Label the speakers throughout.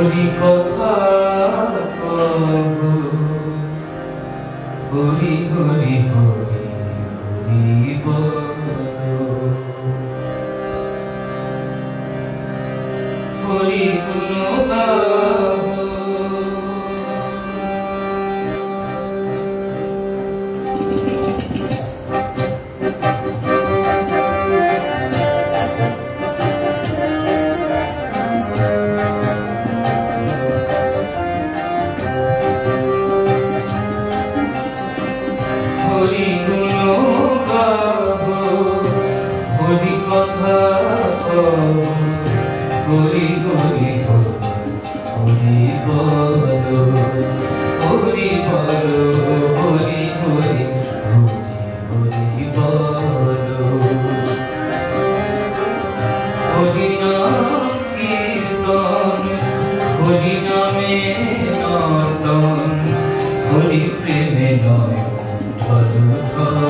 Speaker 1: হরি কথা হরি হরি হরি হরি বল হরি গুণ চলো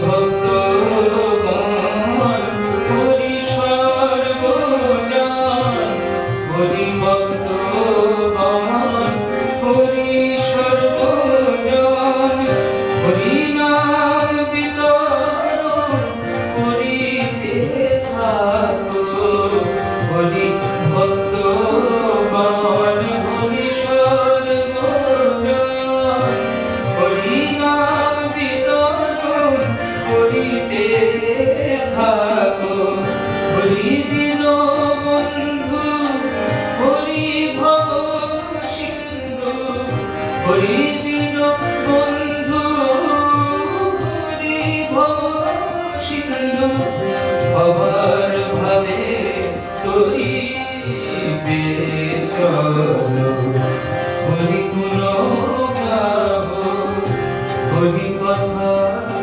Speaker 1: ভগবান করিতে থাকো। হরি দিন বন্ধু, হরি ভব সিন্ধু। হরি দিন বন্ধু, হরি ভব সিন্ধু। হবার ভাবে গাব হরি কথা